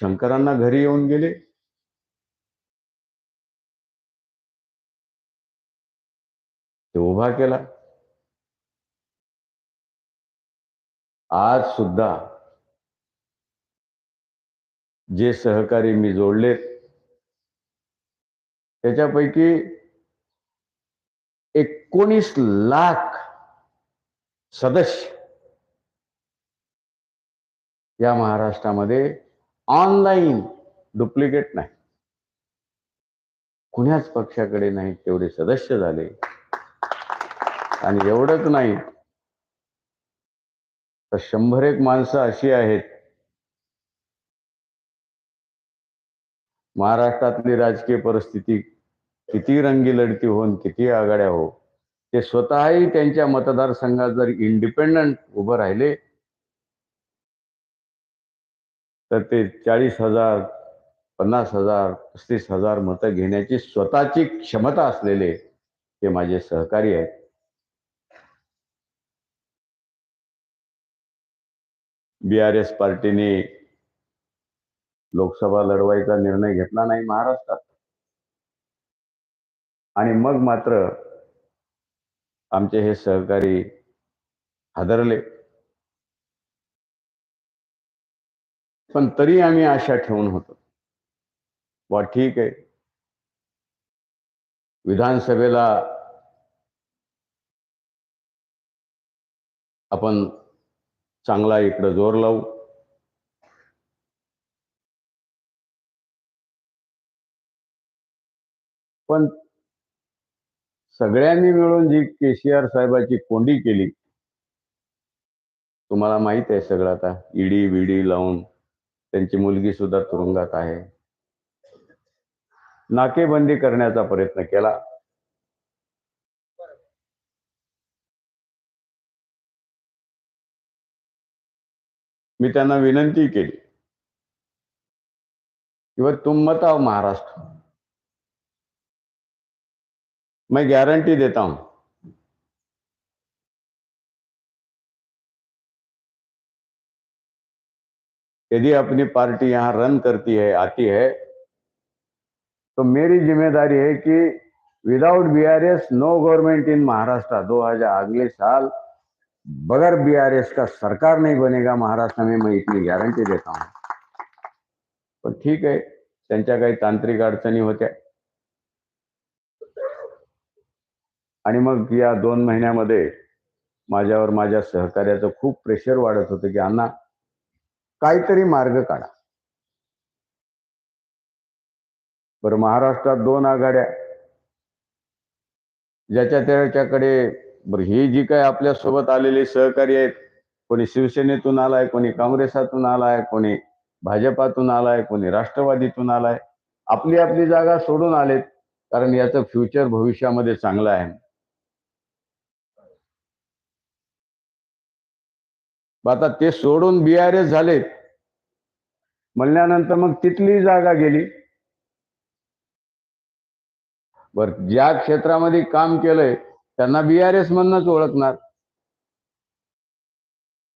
शंकरांना घरी येऊन गेले. ते उभा केला. आज सुद्धा जे सहकारी मी जोडलेत त्याच्यापैकी एकोणीस लाख सदस्य या महाराष्ट्रामध्ये ऑनलाईन डुप्लिकेट नाही. कुण्याच पक्षाकडे नाही तेवढे सदस्य झाले. आणि एवढंच नाही तर शंभर एक माणसं अशी आहेत. महाराष्ट्रातली राजकीय परिस्थिती किती रंगी लढती होऊन किती आघाड्या हो ते स्वतःही त्यांच्या मतदारसंघात जर इंडिपेंडंट उभं राहिले तर ते चाळीस हजार पन्नास हजार पस्तीस हजार मतं घेण्याची स्वतःची क्षमता असलेले ते माझे सहकारी आहेत. बी आर एस पार्टीने लोकसभा लढवायचा निर्णय घेतला नाही महाराष्ट्रात. आणि मग मात्र आमचे हे सहकारी हादरले. पण तरी आम्ही आशा ठेवून होतो. वा ठीक आहे. विधानसभेला आपण चांगला इकडं जोर लावू. पण सगळ्यांनी मिळून जी के सी आर साहेबाची कोंडी केली तुम्हाला माहीत आहे सगळं आता. ईडी विडी लावून त्यांची मुलगी सुद्धा तुरुंगात आहे. नाकेबंदी करण्याचा प्रयत्न केला. मी त्यांना विनंती केली. किंवा तुम महाराष्ट्र. मैं गारंटी देता हूं यदि अपनी पार्टी यहाँ रन करती है आती है तो मेरी जिम्मेदारी है कि without BRS no government in Maharashtra दो हजार अगले साल बगैर बीआरएस का सरकार नहीं बनेगा महाराष्ट्र में मैं इतनी गारंटी देता हूं। पण ठीक आहे त्यांच्या काही तांत्रिक अडचणी होत्या। आणि मग या दोन महिन्यामध्ये माझ्यावर माझ्या सहकार्याचं खूप प्रेशर वाढत होतं की अण्णा काहीतरी मार्ग काढा. बरं महाराष्ट्रात दोन आघाड्या. ज्याच्या त्याच्याकडे बरं ही जी काय आपल्यासोबत आलेली सहकारी आहेत कोणी शिवसेनेतून आलाय कोणी काँग्रेसातून आलाय कोणी भाजपातून आलाय कोणी राष्ट्रवादीतून आलाय आपली आपली जागा सोडून आलेत कारण याचं फ्युचर भविष्यामध्ये चांगलं आहे. आता ते सोडून बी आर एस झाले म्हणल्यानंतर मग तिथली जागा गेली. बर ज्या क्षेत्रामध्ये काम केलंय त्यांना बी आर एस म्हणूनच ओळखणार.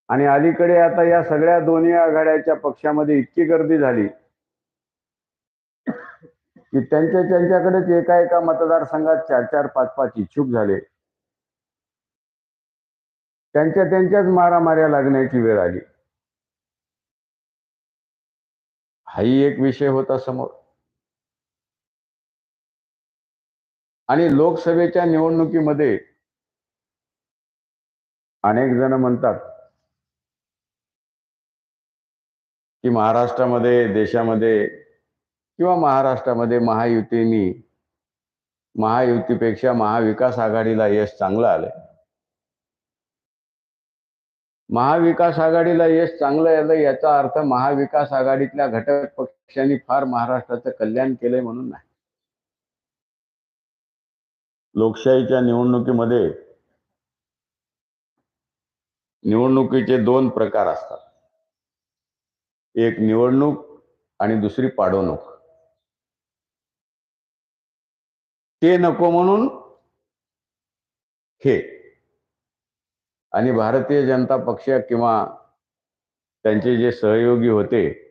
आणि अलीकडे आता या सगळ्या दोन्ही आघाड्याच्या पक्षामध्ये इतकी गर्दी झाली की त्यांच्या त्यांच्याकडेच एका एका मतदारसंघात चार चार पाच पाच इच्छुक झाले. त्यांच्या त्यांच्याच मारामाऱ्या लागण्याची वेळ आली. हाही एक विषय होता समोर. आणि लोकसभेच्या निवडणुकीमध्ये अनेक जण म्हणतात की महाराष्ट्रामध्ये देशामध्ये किंवा महाराष्ट्रामध्ये महायुतीनी महायुतीपेक्षा महाविकास आघाडीला यश चांगलं आलंय. महाविकास आघाडीला यश चांगलं यालं याचा अर्थ महाविकास आघाडीतल्या घटक पक्षांनी फार महाराष्ट्राचं कल्याण केलंय म्हणून नाही. लोकशाहीच्या निवडणुकीमध्ये निवडणुकीचे दोन प्रकार असतात. एक निवडणूक आणि दुसरी पाडवणूक. ते नको म्हणून हे. आणि भारतीय जनता पक्ष किंवा त्यांचे जे सहयोगी होते